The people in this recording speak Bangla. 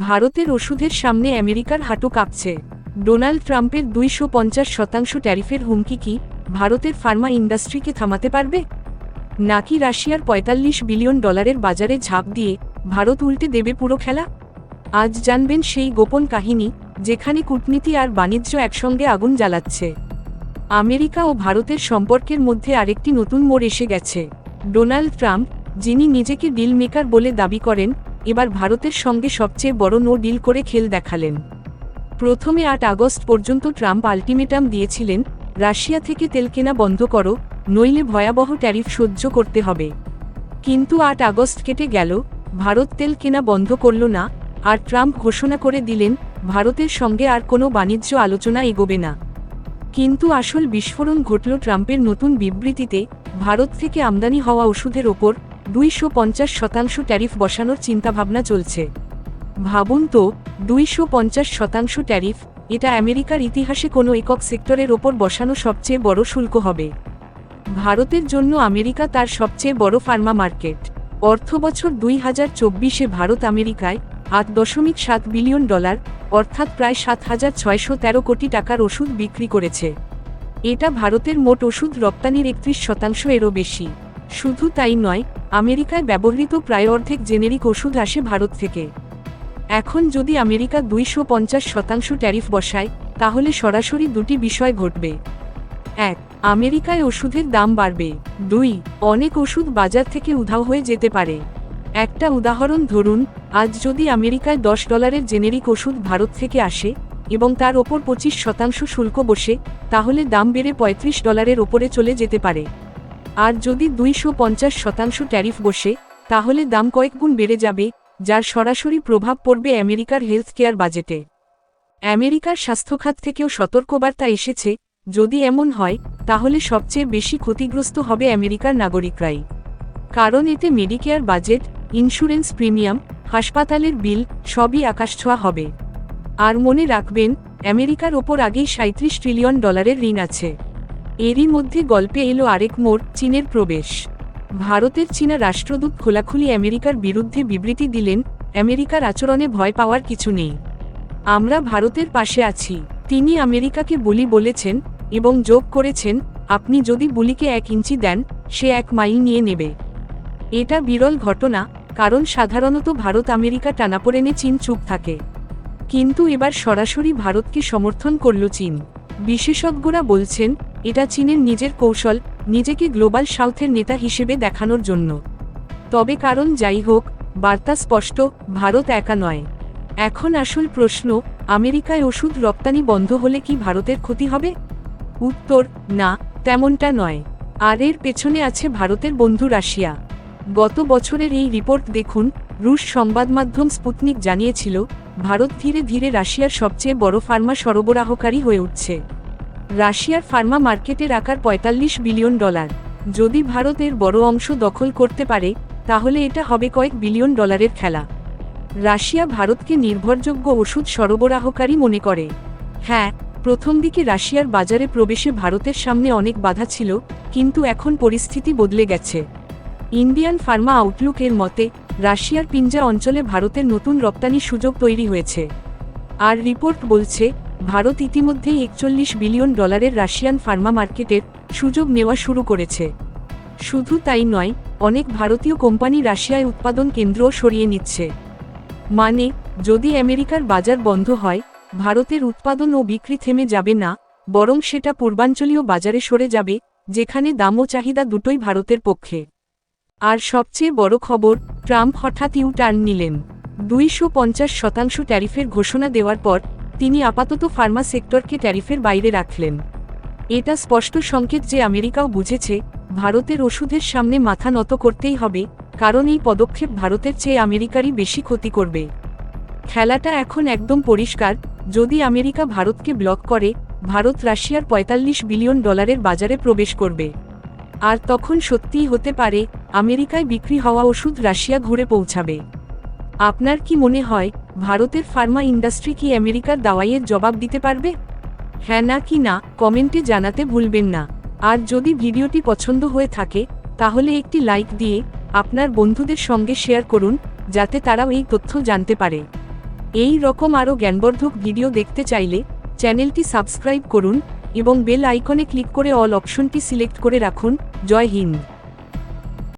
ভারতের ওষুধের সামনে আমেরিকার হাঁটু কাঁপছে। ডোনাল্ড ট্রাম্পের দুইশো পঞ্চাশ শতাংশ ট্যারিফের হুমকি কি ভারতের ফার্মা ইন্ডাস্ট্রিকে থামাতে পারবে? নাকি রাশিয়ার পঁয়তাল্লিশ বিলিয়ন ডলারের বাজারে ঝাঁপ দিয়ে ভারত উল্টে দেবে পুরো খেলা? আজ জানবেন সেই গোপন কাহিনী, যেখানে কূটনীতি আর বাণিজ্য একসঙ্গে আগুন জ্বালাচ্ছে। আমেরিকা ও ভারতের সম্পর্কের মধ্যে আরেকটি নতুন মোড় এসে গেছে। ডোনাল্ড ট্রাম্প, যিনি নিজেকে ডিল মেকার বলে দাবি করেন এবার ভারতের সঙ্গে সবচেয়ে বড় নো ডিল করে খেল দেখালেন। প্রথমে আট আগস্ট পর্যন্ত ট্রাম্প আলটিমেটাম দিয়েছিলেন, রাশিয়া থেকে তেল কেনা বন্ধ করো, নইলে ভয়াবহ ট্যারিফ সহ্য করতে হবে। কিন্তু আট আগস্ট কেটে গেল, ভারত তেল কেনা বন্ধ করল না, আর ট্রাম্প ঘোষণা করে দিলেন, ভারতের সঙ্গে আর কোনো বাণিজ্য আলোচনা এগোবে না। কিন্তু আসল বিস্ফোরণ ঘটল ট্রাম্পের নতুন বিবৃতিতে, ভারত থেকে আমদানি হওয়া ওষুধের ওপর দুইশো পঞ্চাশ শতাংশ ট্যারিফ বসানোর চিন্তাভাবনা চলছে। ভাবুন তো, দুইশো পঞ্চাশ শতাংশ ট্যারিফ, এটা আমেরিকার ইতিহাসে কোনো একক সেক্টরের ওপর বসানো সবচেয়ে বড় শুল্ক হবে। ভারতের জন্য আমেরিকা তার সবচেয়ে বড় ফার্মা মার্কেট। অর্থবছর দুই হাজার চব্বিশে ভারত আমেরিকায় আট দশমিক সাত বিলিয়ন ডলার, অর্থাৎ প্রায় সাত হাজার ছয়শো তেরো কোটি টাকার ওষুধ বিক্রি করেছে। এটা ভারতের মোট ওষুধ রপ্তানির একত্রিশ শতাংশ এরও বেশি। শুধু তাই নয়, আমেরিকায় ব্যবহৃত প্রায় অর্ধেক জেনেরিক ওষুধ আসে ভারত থেকে। এখন যদি আমেরিকা দুইশো পঞ্চাশ শতাংশ ট্যারিফ বসায়, তাহলে সরাসরি দুটি বিষয় ঘটবে। এক, আমেরিকায় ওষুধের দাম বাড়বে। দুই, অনেক ওষুধ বাজার থেকে উধাও হয়ে যেতে পারে। একটা উদাহরণ ধরুন, আজ যদি আমেরিকায় দশ ডলারের জেনেরিক ওষুধ ভারত থেকে আসে, এবং তার ওপর পঁচিশ শতাংশ শুল্ক বসে, তাহলে দাম বেড়ে পঁয়ত্রিশ ডলারের ওপরে চলে যেতে পারে। আর যদি দুইশো পঞ্চাশ শতাংশ ট্যারিফ বসে, তাহলে দাম কয়েকগুণ বেড়ে যাবে, যার সরাসরি প্রভাব পড়বে আমেরিকার হেলথ কেয়ার বাজেটে। আমেরিকার স্বাস্থ্যখাত থেকেও সতর্কবার্তা এসেছে, যদি এমন হয়, তাহলে সবচেয়ে বেশি ক্ষতিগ্রস্ত হবে আমেরিকার নাগরিকরাই। কারণ এতে মেডিকেয়ার বাজেট, ইন্স্যুরেন্স প্রিমিয়াম, হাসপাতালের বিল, সবই আকাশছোঁয়া হবে। আর মনে রাখবেন, আমেরিকার ওপর আগেই সাঁত্রিশ ট্রিলিয়ন ডলারের ঋণ আছে। এরই মধ্যে গল্পে এলো আরেক মোড়, চীনের প্রবেশ। ভারতের চীনা রাষ্ট্রদূত খোলাখুলি আমেরিকার বিরুদ্ধে বিবৃতি দিলেন, আমেরিকার আচরণে ভয় পাওয়ার কিছু নেই। আমরা ভারতের পাশে আছি, তিনি আমেরিকাকে বলি বলেছেন এবং যোগ করেছেন, আপনি যদি বুলিকে এক ইঞ্চি দেন, সে এক মাইল নিয়ে নেবে। এটা বিরল ঘটনা, কারণ সাধারণত ভারত আমেরিকা টানাপোড়েনে চীন চুপ থাকে। কিন্তু এবার সরাসরি ভারতকে সমর্থন করল চীন। বিশেষজ্ঞরা বলছেন এটা চীনের নিজের কৌশল, নিজেকে গ্লোবাল সাউথের নেতা হিসেবে দেখানোর জন্য। তবে কারণ যাই হোক, বার্তা স্পষ্ট, ভারত একা নয়। এখন আসল প্রশ্ন, আমেরিকায় ওষুধ রপ্তানি বন্ধ হলে কি ভারতের ক্ষতি হবে? উত্তর, না, তেমনটা নয়। আর এর পেছনে আছে ভারতের বন্ধু রাশিয়া। গত বছরের এই রিপোর্ট দেখুন, রুশ সংবাদ মাধ্যম স্পুতনিক জানিয়েছিল, ভারত ধীরে ধীরে রাশিয়ার সবচেয়ে বড় ফার্মা সরবরাহকারী হয়ে উঠছে। রাশিয়ার ফার্মা মার্কেটের আকার পঁয়তাল্লিশ বিলিয়ন ডলার। যদি ভারতের বড় অংশ দখল করতে পারে, তাহলে এটা হবে কয়েক বিলিয়ন ডলারের খেলা। রাশিয়া ভারতকে নির্ভরযোগ্য ওষুধ সরবরাহকারী মনে করে। হ্যাঁ প্রথম দিকে রাশিয়ার বাজারে প্রবেশে ভারতের সামনে অনেক বাধা ছিল, কিন্তু এখন পরিস্থিতি বদলে গেছে। ইন্ডিয়ান ফার্মা আউটলুক এর মতে, রাশিয়ার পিঞ্জা অঞ্চলে ভারতের নতুন রপ্তানি সুযোগ তৈরি হয়েছে। আর রিপোর্ট বলছে ভারত ইতিমধ্যেই একচল্লিশ বিলিয়ন ডলারের রাশিয়ান ফার্মা মার্কেটের সুযোগ নেওয়া শুরু করেছে। শুধু তাই নয়, অনেক ভারতীয় কোম্পানি রাশিয়ায় উৎপাদন কেন্দ্রও সরিয়ে নিচ্ছে। মানে যদি আমেরিকার বাজার বন্ধ হয়, ভারতের উৎপাদন ও বিক্রি থেমে যাবে না, বরং সেটা পূর্বাঞ্চলীয় বাজারে সরে যাবে, যেখানে দাম ও চাহিদা দুটোই ভারতের পক্ষে। আর সবচেয়ে বড় খবর, ট্রাম্প হঠাৎ ইউ টার্ন নিলেন। দুইশো পঞ্চাশ শতাংশ ট্যারিফের ঘোষণা দেওয়ার পর তিনি আপাতত ফার্মা সেক্টরকে ট্যারিফের বাইরে রাখলেন। এটা স্পষ্ট সংকেত যে আমেরিকাও বুঝেছে, ভারতের ওষুধের সামনে মাথা নত করতেই হবে, কারণ এই পদক্ষেপ ভারতের চেয়ে আমেরিকারই বেশি ক্ষতি করবে। খেলাটা এখন একদম পরিষ্কার, যদি আমেরিকা ভারতকে ব্লক করে, ভারত রাশিয়ার পঁয়তাল্লিশ বিলিয়ন ডলারের বাজারে প্রবেশ করবে। আর তখন সত্যিই হতে পারে, আমেরিকায় বিক্রি হওয়া ওষুধ রাশিয়া ঘুরে পৌঁছাবে। আপনার কি মনে হয় ভারতের ফার্মা ইন্ডাস্ট্রি কি আমেরিকার দাওয়াইয়ের জবাব দিতে পারবে? হ্যাঁ না কি না, কমেন্টে জানাতে ভুলবেন না। আর যদি ভিডিওটি পছন্দ হয়ে থাকে, তাহলে একটি লাইক দিয়ে আপনার বন্ধুদের সঙ্গে শেয়ার করুন, যাতে তারাও এই তথ্য জানতে পারে। এই রকম আরও জ্ঞানবর্ধক ভিডিও দেখতে চাইলে, চ্যানেলটি সাবস্ক্রাইব করুন এবং বেল আইকনে ক্লিক করে অল অপশনটি সিলেক্ট করে রাখুন। জয় হিন্দ।